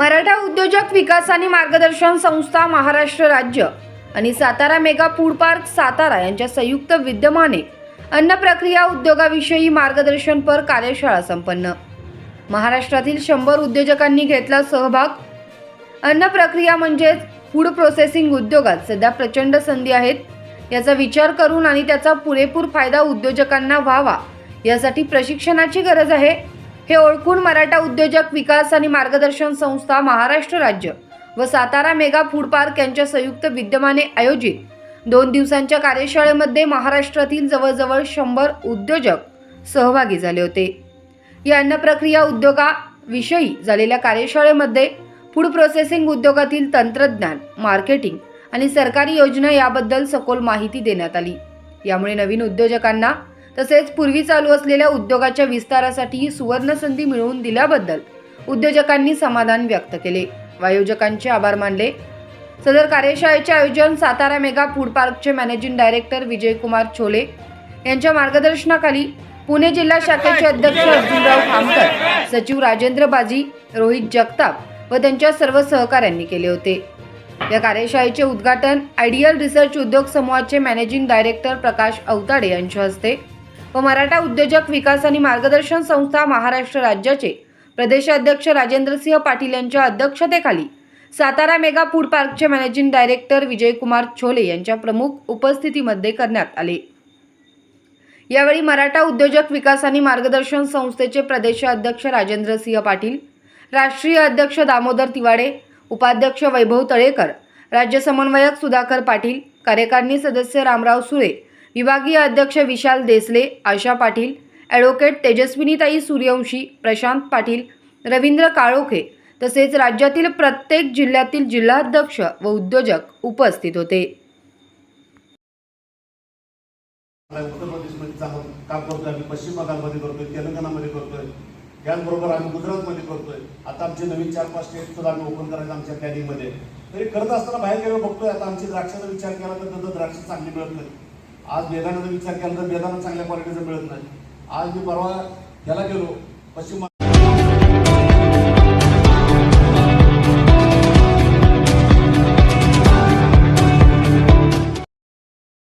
मराठा उद्योजक विकास आणि मार्गदर्शन संस्था महाराष्ट्र राज्य आणि Satara mega food park Satara यांच्या संयुक्त विद्यमाने अन्न प्रक्रिया उद्योगाविषयी मार्गदर्शनपर कार्यशाळा संपन्न. महाराष्ट्रातील शंभर उद्योजकांनी घेतला सहभाग. अन्न प्रक्रिया म्हणजेच फूड प्रोसेसिंग उद्योगात सध्या प्रचंड संधी आहेत. याचा विचार करून आणि त्याचा पुरेपूर फायदा उद्योजकांना व्हावा यासाठी प्रशिक्षणाची गरज आहे. हे ओळखून मराठा उद्योजक विकास आणि मार्गदर्शन संस्था महाराष्ट्र राज्य व सातारा मेगा फूड पार्क यांच्या संयुक्त विद्यमाने आयोजित दोन दिवसांच्या कार्यशाळेमध्ये महाराष्ट्रातील जवळजवळ शंभर उद्योजक सहभागी झाले होते. या अन्न प्रक्रिया उद्योगाविषयी झालेल्या कार्यशाळेमध्ये फूड प्रोसेसिंग उद्योगातील तंत्रज्ञान मार्केटिंग आणि सरकारी योजना याबद्दल सखोल माहिती देण्यात आली. यामुळे नवीन उद्योजकांना तसेच पूर्वी चालू असलेल्या उद्योगाच्या विस्तारासाठी सुवर्णसंधी मिळवून दिल्याबद्दल उद्योजकांनी समाधान व्यक्त केले. आयोजकांचे आभार मानले. सदर कार्यशाळेचे आयोजन सातारा मेगा फूड पार्कचे मॅनेजिंग डायरेक्टर विजयकुमार छोले यांच्या मार्गदर्शनाखाली पुणे जिल्हा शाखेचे अध्यक्ष अर्जुनराव खामकर सचिव राजेंद्र बाजी रोहित जगताप व त्यांच्या सर्व सहकाऱ्यांनी केले होते. या कार्यशाळेचे उद्घाटन आयडियल रिसर्च उद्योग समूहाचे मॅनेजिंग डायरेक्टर प्रकाश अवताडे यांच्या हस्ते व मराठा उद्योजक विकास आणि मार्गदर्शन संस्था महाराष्ट्र राज्याचे प्रदेशाध्यक्ष राजेंद्रसिंह पाटील यांच्या अध्यक्षतेखाली सातारा मेगा फूड पार्कचे मॅनेजिंग डायरेक्टर विजयकुमार छोले यांच्या प्रमुख उपस्थितीमध्ये करण्यात आले. यावेळी मराठा उद्योजक विकास आणि मार्गदर्शन संस्थेचे प्रदेशाध्यक्ष राजेंद्रसिंह पाटील राष्ट्रीय अध्यक्ष दामोदर तिवाडे उपाध्यक्ष वैभव तळेकर राज्य समन्वयक सुधाकर पाटील कार्यकारिणी सदस्य रामराव सुळे विभागीय अध्यक्ष विशाल देसले आशा पाटील ॲडव्होकेट तेजस्विनीताई सूर्यवंशी प्रशांत पाटील रवींद्र काळोखे तसेच राज्यातील प्रत्येक जिल्ह्यातील जिल्हाध्यक्ष व उद्योजक उपस्थित होते. उत्तर प्रदेशमध्ये काम करतोय आम्ही पश्चिम बंगालमध्ये करतोय तेलंगणामध्ये करतोय. त्याचबरोबर आम्ही गुजरातमध्ये करतोय. आता आमचे नवीन चार पाच स्टेट सुद्धा आम्ही ओपन करायचं आमच्या प्लॅनिंगमध्ये तरी करत असताना बाहेर गेलो बघतोय आता आमची द्राक्षाचा विचार केला तर तिथं द्राक्ष चांगली मिळत नाही आज बेदाण्याचा विचार केला तर बेदाना चांगल्या क्वालिटीचं मिळत नाही. आज मी परवा याला गेलो पश्चिम